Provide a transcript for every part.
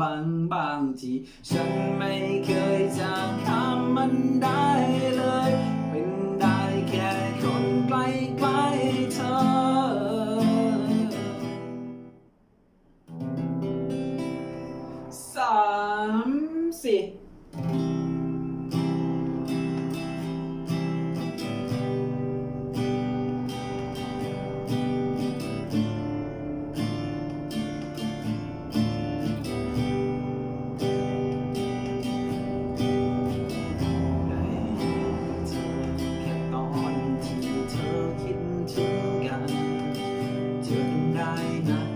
บางบางที่ฉันไม่เคยจะทำมันได้เลย เป็นได้แค่คนใกล้ใเธอสามสี่ายน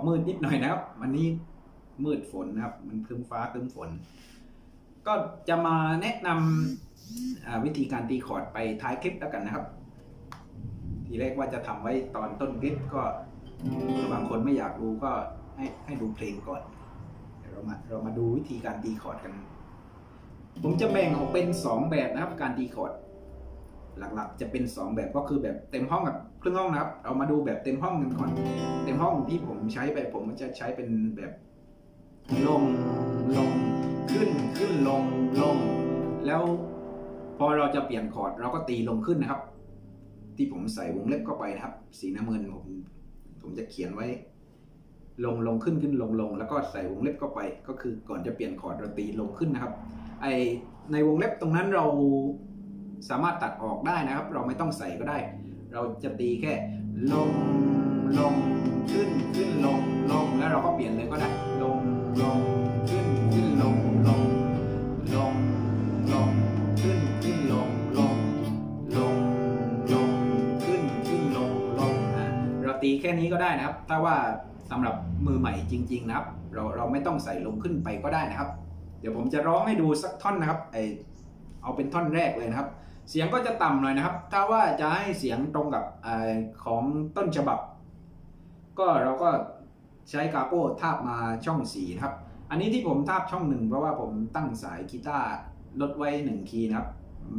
าก็มืดนิดหน่อยนะครับ วันนี้มืดฝนนะครับ มันครึ้มฟ้าครึ้มฝน ก็จะมาแนะนำวิธีการตีคอร์ดไปท้ายคลิปแล้วกันนะครับ ทีแรกว่าจะทำไว้ตอนต้นคลิปก็บางคนไม่อยากดูก็ให้ให้ดูเพลงก่อนเดี๋ยวเรามาเรามาดูวิธีการตีคอร์ดกัน ผมจะแบ่งออกเป็น 2 แบบนะครับ การตีคอร์ดหลักๆ จะเป็น 2 แบบก็คือแบบเต็มห้องกับ ครึ่งห้องนะครับเรามาดูแบบเต็มห้องกันก่อน เต็มห้องที่ผมใช้ไปผมก็จะใช้เป็นแบบลงลงขึ้นขึ้นลงลง แล้วพอเราจะเปลี่ยนคอร์ดเราก็ตีลงขึ้นนะครับ ที่ผมใส่วงเล็บเข้าไปนะครับ สีน้ำเงินผมผมจะเขียนไว้ ลงลงขึ้นขึ้นลงลง แล้วก็ใส่วงเล็บเข้าไป ก็คือก่อนจะเปลี่ยนคอร์ดเราตีลงขึ้นนะครับ ไอในวงเล็บตรงนั้นเราสามารถตัดออกได้นะครับ เราไม่ต้องใส่ก็ได้ เราจะตีแค่ลงลงขึ้นขึ้นลงลงแล้วเราก็เปลี่ยนเลยก็ได้ลงลงขึ้นขึ้นลงลงลงลงขึ้นขึ้นลงลงลงลงขึ้นขึ้นลงลงอะเราตีแค่นี้ก็ได้นะครับ ถ้าว่าสำหรับมือใหม่จริง ๆ นะครับ เราเราไม่ต้องใส่ลงขึ้นไปก็ได้นะครับ เดี๋ยวผมจะร้องให้ดูสักท่อนนะครับไอเอาเป็นท่อนแรกเลยนะครับ เสียงก็จะต่ำหน่อยนะครับ ถ้าว่าจะให้เสียงตรงกับอของต้นฉบับ ก็เราก็ใช้กาโป้ทาบมาช่องสีครับ อันนี้ที่ผมทาบช่องหนึ่งเพราะว่าผมตั้งสายกีตาร์ลดไว้หนึ่งคีย์นะครับ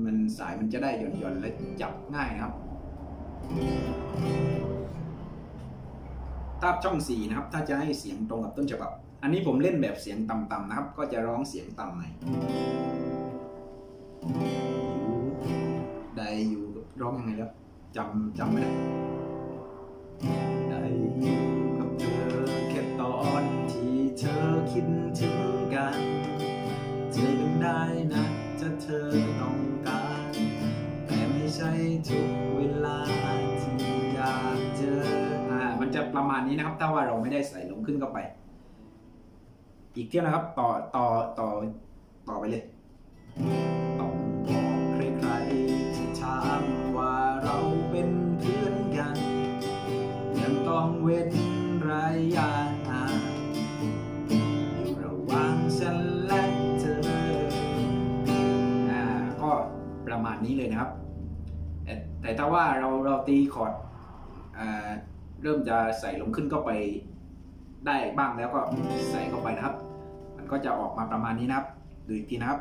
มันสายมันจะได้หย่อนๆและจับง่ายนะครับทาบช่องสี่นะครับ ถ้าจะให้เสียงตรงกับต้นฉบับ อันนี้ผมเล่นแบบเสียงต่ำๆนะครับ ก็จะร้องเสียงต่ำหน่อย ร้องยังไงแล้วจำจำไม่ได้ได้อยู่กับเธอแค่ตอนที่เธอคิดถึงกันเจอกันได้นะถ้าเธอต้องการ แต่ไม่ใช่ทุกเวลาที่อยากเจออ่ามันจะประมาณนี้นะครับ ถ้าว่าเราไม่ได้ใส่ลงขึ้นเข้าไป อีกเที่ยวนะครับต่อต่อต่อต่อไปเลย ว้นระยะห่างอยู่ระหว่างฉันและเธออ่าก็ประมาณนี้เลยนะครับ แต่แต่ถ้าว่าเราเราตีคอร์ดอ่าเริ่มจะใส่ลงขึ้นเข้าไปได้บ้างแล้วก็ใส่เข้าไปนะครับ มันก็จะออกมาประมาณนี้นะครับ ดูอีกทีนะครับ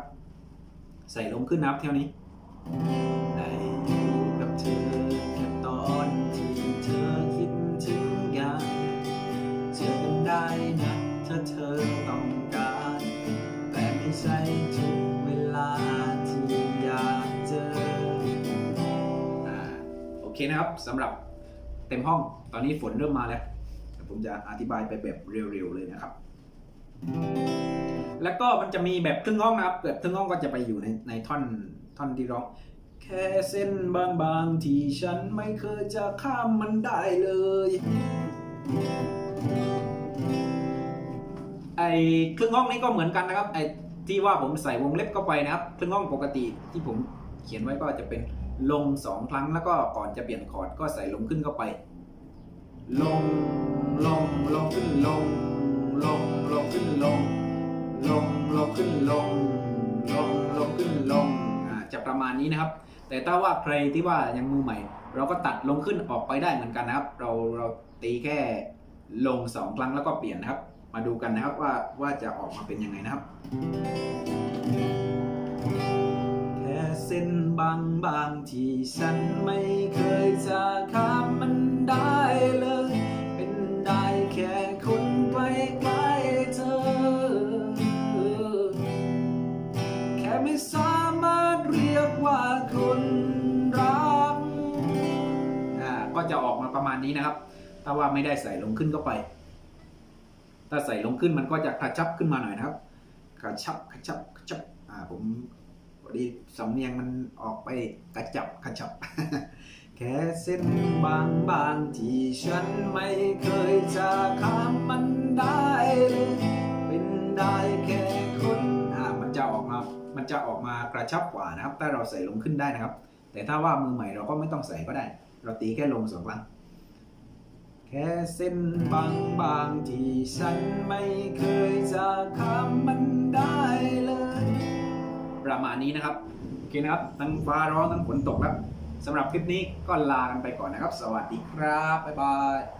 ใส่ลงขึ้นนะครับเท่านี้ได้กับเธอ นะครับสำหรับเต็มห้องตอนนี้ฝนเริ่มมาแล้วผมจะอธิบายไปแบบเร็วๆเลยนะครับ แล้วก็มันจะมีแบบครึ่งห้องนะครับแบบครึ่งห้องก็จะไปอยู่ในในท่อนท่อนที่ร้องแค่เส้นบางๆที่ฉันไม่เคยจะข้ามมันได้เลย ไอ้ครึ่งห้องนี้ก็เหมือนกันนะครับไอ้ที่ว่าผมใส่วงเล็บเข้าไปนะครับ ครึ่งห้องปกติที่ผมเขียนไว้ก็จะเป็น ลงสองครั้งแล้วก็ก่อนจะเปลี่ยนคอร์ดก็ใส่ลงขึ้นเข้าไป ลงลงลงขึ้นลง ลงลงขึ้นลง ลงลงขึ้นลง ลงลงขึ้นลงอ่าจะประมาณนี้นะครับ แต่ถ้าว่าใครที่ว่ายังมือใหม่ เราก็ตัดลงขึ้นออกไปได้เหมือนกันนะครับ เราเราตีแค่ลงสองครั้งแล้วก็เปลี่ยนนะครับ มาดูกันนะครับว่าว่าจะออกมาเป็นยังไงนะครับ เส้นบางบางๆที่ฉันไม่เคยจะข้ามมันได้เลย เป็นได้แค่คนใกล้เธอ แค่ไม่สามารถเรียกว่าคนรักอ่าก็จะออกมาประมาณนี้นะครับ ถ้าว่าไม่ได้ใส่ลงขึ้นก็ไป ถ้าใส่ลงขึ้นมันก็จะกระชับขึ้นมาหน่อยนะครับกระชับกระชับกระชับอ่าผม ดีสำเนียงมันออกไปกระจับกระชับ แค่เส้นบางบางที่ฉันไม่เคยจะข้ามมันได้เลยเป็นได้แค่คนอ่ามันจะออกมา มันจะออกมากระชับกว่านะครับ ถ้าเราใส่ลงขึ้นได้นะครับ แต่ถ้าว่ามือใหม่เราก็ไม่ต้องใส่ก็ได้ เราตีแค่ลงสองครั้งแค่เส้นบางบางที่ฉันไม่เคยจะข้ามมันได้เลย ประมาณนี้นะครับโอเคนะครับทั้งฟ้าร้องทั้งฝนตกครับสำหรับคลิปนี้ก็ลากันไปก่อนนะครับ สวัสดีครับบ๊ายบาย